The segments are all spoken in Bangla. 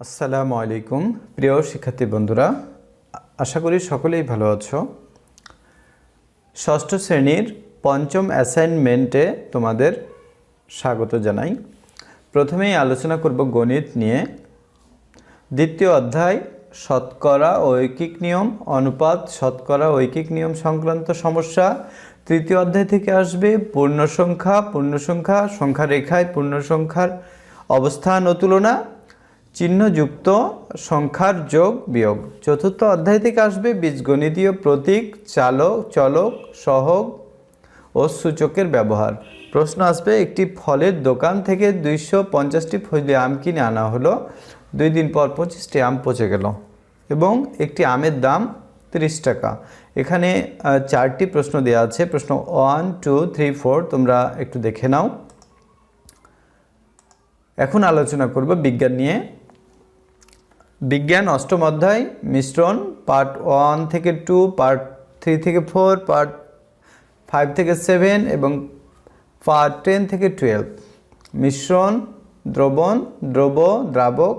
আসসালামু আলাইকুম। প্রিয় শিক্ষার্থী বন্ধুরা, আশা করি সকলেই ভালো আছো। ষষ্ঠ শ্রেণির পঞ্চম অ্যাসাইনমেন্টে তোমাদের স্বাগত জানাই। প্রথমেই আলোচনা করব গণিত নিয়ে। দ্বিতীয় অধ্যায়, শতকরা ঐকিক নিয়ম, অনুপাত, শতকরা ঐকিক নিয়ম সংক্রান্ত সমস্যা। তৃতীয় অধ্যায় থেকে আসবে পূর্ণ সংখ্যা পূর্ণ সংখ্যা সংখ্যা রেখায় পূর্ণ সংখ্যার অবস্থান ও তুলনা। চিহ্নযুক্ত সংখ্যার যোগ বিয়োগ। চতুর্থ অধ্যায় থেকে আসবে বীজগণিতীয় প্রতীক, চালক, চলক, সহগ ও সূচকের ব্যবহার। প্রশ্ন আসবে, একটি ফলের দোকান থেকে দুইশো পঞ্চাশটি ফজলি আম কিনে আনা হলো। দুই দিন পর পঁচিশটি আম পচে গেল এবং একটি আমের দাম তিরিশ টাকা। এখানে চারটি প্রশ্ন দেওয়া আছে। প্রশ্ন ওয়ান, টু, থ্রি, ফোর, তোমরা একটু দেখে নাও। এখন আলোচনা করব বিজ্ঞান নিয়ে। বিজ্ঞান, অষ্টম অধ্যায়, মিশ্রণ, পার্ট ওয়ান থেকে টু, পার্ট থ্রি থেকে ফোর, পার্ট ফাইভ থেকে সেভেন এবং পার্ট টেন থেকে টুয়েলভ। মিশ্রণ, দ্রবণ, দ্রব, দ্রাবক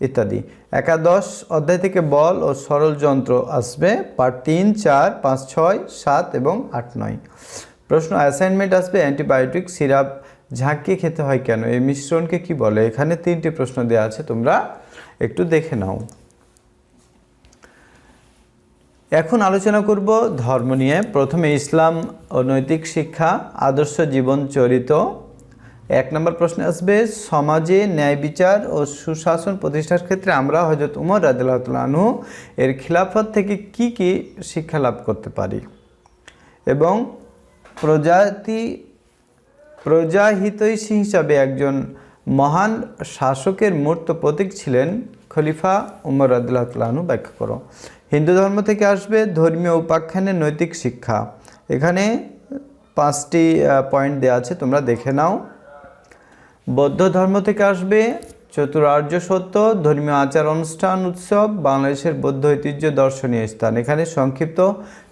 ইত্যাদি। একাদশ অধ্যায় থেকে বল ও সরল যন্ত্র আসবে, পার্ট তিন, চার, পাঁচ, ছয়, সাত এবং আট, নয়। প্রশ্ন অ্যাসাইনমেন্ট আসবে অ্যান্টিবায়োটিক সিরাপ ঝাঁকিয়ে খেতে হয় কেন? এই মিশ্রণকে কি বলে? এখানে তিনটি প্রশ্ন দেওয়া আছে, তোমরা একটু দেখে নাও। এখন আলোচনা করব ধর্ম নিয়ে। প্রথমে ইসলাম ও নৈতিক শিক্ষা, আদর্শ জীবন চরিত। এক নম্বর প্রশ্ন আসবে, সমাজে ন্যায় বিচার ও সুশাসন প্রতিষ্ঠার ক্ষেত্রে আমরা হজরত উমর রাজু এর খিলাফত থেকে কি কি শিক্ষা লাভ করতে পারি? এবং প্রজাতি প্রজাহিতৈষী হিসাবে একজন মহান শাসকের মূর্ত প্রতীক ছিলেন খলিফা উমর আদুল্লাহতালাহনু ব্যাখ্যা করো। হিন্দু ধর্ম থেকে আসবে ধর্মীয় উপাখ্যানের নৈতিক শিক্ষা। এখানে পাঁচটি পয়েন্ট দেওয়া আছে, তোমরা দেখে নাও। বৌদ্ধ ধর্ম থেকে আসবে চতুরার্য সত্য, ধর্মীয় আচার অনুষ্ঠান, উৎসব, বাংলাদেশের বৌদ্ধ ঐতিহ্য দর্শনীয় স্থান। এখানে সংক্ষিপ্ত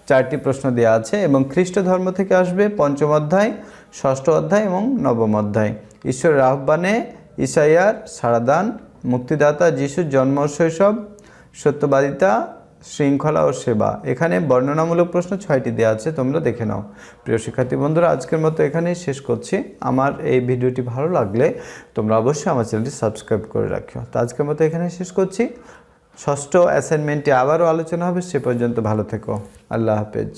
চারটি প্রশ্ন দেওয়া আছে এবং খ্রিস্ট ধর্ম থেকে আসবে পঞ্চম অধ্যায়, ষষ্ঠ অধ্যায় এবং নবম অধ্যায়। ঈশ্বরের আহ্বানে ইসাইয়ার সারাদান, মুক্তিদাতা যিশুর জন্ম শৈশব, সত্যবাদিতা শৃঙ্খলা ও সেবা। এখানে বর্ণনামূলক প্রশ্ন ছয়টি দেওয়া আছে, তোমরা দেখে নাও। প্রিয় শিক্ষার্থী বন্ধুরা, আজকের মতো এখানেই শেষ করছি। আমার এই ভিডিওটি ভালো লাগলে তোমরা অবশ্যই আমার চ্যানেলটি সাবস্ক্রাইব করে রাখো তো আজকের মতো এখানে শেষ করছি। ষষ্ঠ অ্যাসাইনমেন্টে আবারও আলোচনা হবে, সে পর্যন্ত ভালো থেকো। আল্লাহ হাফেজ।